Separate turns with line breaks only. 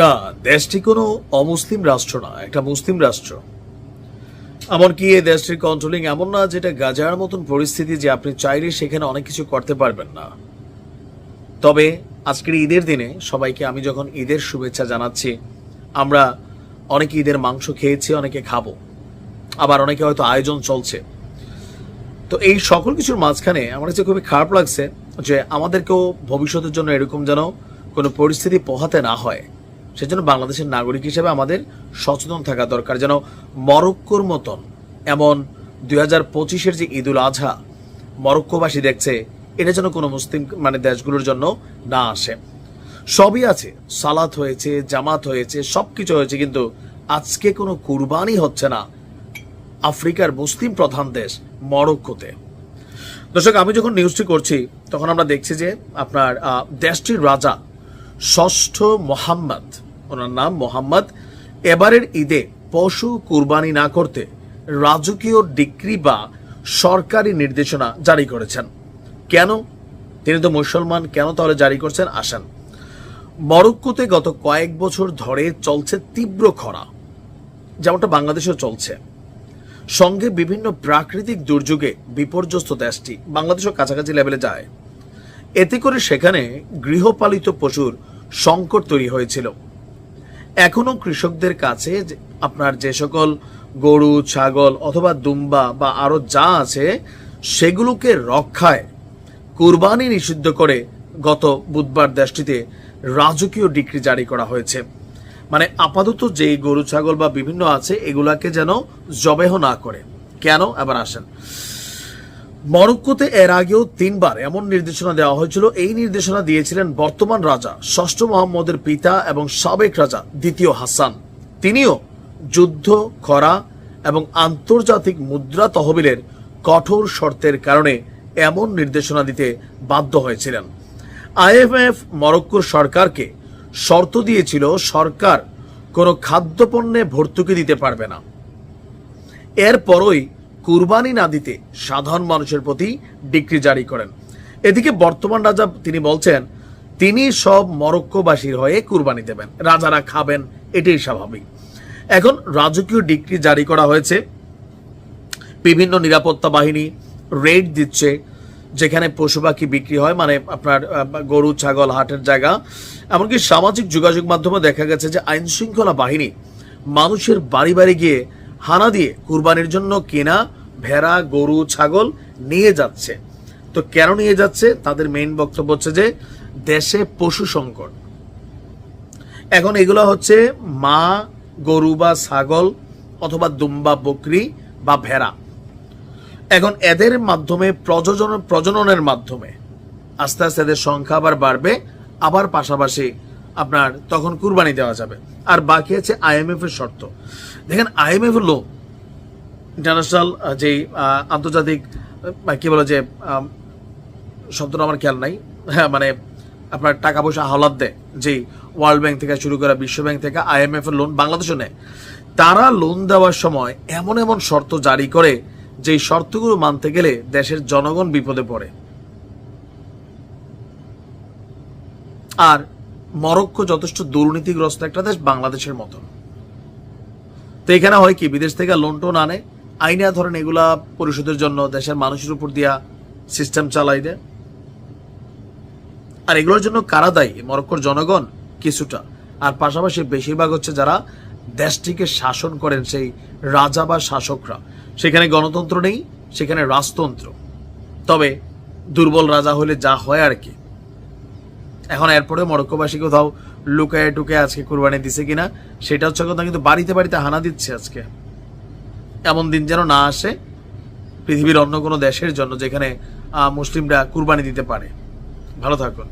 না, দেশটি কোনো অমুসলিম রাষ্ট্র না, একটা মুসলিম রাষ্ট্র। এমনকি এই দেশটির কন্ট্রোলিং এমন না যেটা গাজার মতন পরিস্থিতি যে আপনি চাইলে সেখানে অনেক কিছু করতে পারবেন না। তবে আজকের ঈদের দিনে সবাইকে আমি যখন ঈদের শুভেচ্ছা জানাচ্ছি, আমরা অনেকে ঈদের মাংস খেয়েছি, অনেকে খাব। আবার অনেকে হয়তো আয়োজন চলছে। তো এই সকল কিছুর মাঝখানে আমার কাছে খুবই খারাপ লাগছে যে আমাদেরকেও ভবিষ্যতের জন্য এরকম যেন কোনো পরিস্থিতি পোহাতে না হয়। সেজন্য বাংলাদেশের নাগরিক হিসেবে আমাদের সচেতন থাকা দরকার। যেন মরক্কোর মতন এমন দুই হাজার পঁচিশের যে ঈদুল আজহা মরক্কোবাসী দেখছে, এটা যেন কোনো মুসলিম মানে দেশগুলোর জন্য না আসে। সবই আছে। সালাত হয়েছে, জামাত হয়েছে সব কিছু হয়েছে, কিন্তু আজকে কোনো কুরবানি হচ্ছে না আফ্রিকার মুসলিম প্রধান দেশ মরক্কোতে। দর্শক, আমি যখন নিউজটি করছি, তখন আমরা দেখছি যে আপনার দেশটির রাজা ষষ্ঠ মোহাম্মদ ওনার নাম মোহাম্মদ। এবারের ঈদে পশু কুরবানি না করতে রাজকীয় ডিক্রি বা সরকারি নির্দেশনা জারি করেছেন। কেন? তিনি তো মুসলমান, কেন তাহলে জারি করছেন? আসেন। মরক্কোতে গত কয়েক বছর ধরে চলছে তীব্র খরা, যেমনটা বাংলাদেশেও চলছে। সঙ্গে বিভিন্ন প্রাকৃতিক দুর্যোগে বিপর্যস্ত দেশটি বাংলাদেশও কাছাকাছি লেভেলে যায়। এতে করে সেখানে গৃহপালিত পশুর সংকট তৈরি হয়েছিল। এখনও কৃষকদের কাছে আপনার যে সকল গরু, ছাগল অথবা দুম্বা বা আরও যা আছে, সেগুলোকে রক্ষায় কুরবানি নিষিদ্ধ করে গত বুধবার দেশটিতে রাজকীয় ডিক্রি জারি করা হয়েছে। মানে আপাতত যে গরু, ছাগল বা বিভিন্ন আছে, এগুলাকে যেন জবেহ না করে। কেন? আবার আসেন। মরক্কোতে এর আগেও তিনবার এমন নির্দেশনা দেওয়া হয়েছিল। এই নির্দেশনা দিয়েছিলেন বর্তমান রাজা, ষষ্ঠ মোহাম্মদের পিতা এবং সাবেক রাজা দ্বিতীয় হাসান। তিনিও যুদ্ধ, খরা এবং আন্তর্জাতিক মুদ্রা তহবিলের কঠোর শর্তের কারণে এমন নির্দেশনা দিতে বাধ্য হয়েছিলেন। আইএমএফ মরক্কোর সরকারকে শর্ত দিয়েছিল, সরকার কোনো খাদ্যপণ্যে ভর্তুকি দিতে পারবে না। এরপরই কুরবানি না দিতে সাধারণ মানুষের প্রতি ডিক্রি জারি করেন। এদিকে বর্তমান রাজা তিনি বলছেন, তিনি সব মরক্কোবাসীর হয়ে কুরবানি দেবেন, রাজারা খাবেন, এটাই স্বাভাবিক। এখন রাজকীয় ডিক্রি জারি করা হয়েছে, বিভিন্ন নিরাপত্তা বাহিনী রেড দিচ্ছে, যেখানে পশু পাখি বিক্রি হয় মানে আপনার গরু, ছাগল, হাটের জায়গা। এমনকি সামাজিক যোগাযোগ মাধ্যমে দেখা গেছে যে আইন শৃঙ্খলা বাহিনী মানুষের বাড়ি বাড়ি গিয়ে হানা দিয়ে কুরবানির জন্য কেনা, ভেড়া, গরু, ছাগল নিয়ে যাচ্ছে। তো কেন নিয়ে যাচ্ছে? তাদের মেইন বক্তব্য হচ্ছে যে, দেশে পশু সংকট। এখন এগুলো হচ্ছে মা, গরু বা ছাগল অথবা দুম্বা, বকরি বা ভেড়া। এখন এদের মাধ্যমে প্রযোজন প্রজননের মাধ্যমে আস্তে আস্তে এদের সংখ্যা আবার বাড়বে, আবার পাশাপাশি আপনার তখন কুরবানি দেওয়া যাবে। আর বাকি আছে আইএমএফ এর শর্ত। দেখেন আইএমএফ লোক ইন্টারন্যাশনাল যে আন্তর্জাতিক কি বলে যে শব্দটা আমার খেয়াল নাই। হ্যাঁ মানে আপনার টাকা পয়সা হাওলাত দেয় যে ওয়ার্ল্ড ব্যাংক থেকে শুরু করে বিশ্ব ব্যাংক থেকে আইএমএফ এর লোন বাংলাদেশও নেয়। তারা লোন দেওয়ার সময় এমন এমন শর্ত জারি করে যে শর্তগুলো মানতে গেলে দেশের জনগণ বিপদে পড়ে। আর মরক্কো যথেষ্ট দুর্নীতিগ্রস্ত একটা দেশ বাংলাদেশের মতন। তো এখানে হয় কি, বিদেশ থেকে লোন টোন আনে, আইনে ধরেন এগুলা পরিশোধের জন্য দেশের মানুষের উপর দিয়া সিস্টেম চালাই দেয়। আর এগুলোর জন্য কারা দায়ী? মরক্কোর জনগণ কিছুটা। আর পাশাপাশি বেশিরভাগ হচ্ছে যারা দেশটিকে শাসন করেন, সেই রাজা বা শাসকরা। সেখানে গণতন্ত্র নেই, সেখানে রাজতন্ত্র। তবে দুর্বল রাজা হলে যা হয় আর কি। এখন এরপরে মরক্কোবাসী কোথাও লুকায় টুকে আজকে কোরবানি দিছে কিনা, সেটা হচ্ছে কথা, কিন্তু বাড়িতে বাড়িতে হানা দিচ্ছে আজকে। এমন দিন যেন না আসে পৃথিবীর অন্য কোনো দেশের জন্য যেখানে মুসলিমরা কুরবানি দিতে পারে। ভালো থাকুন।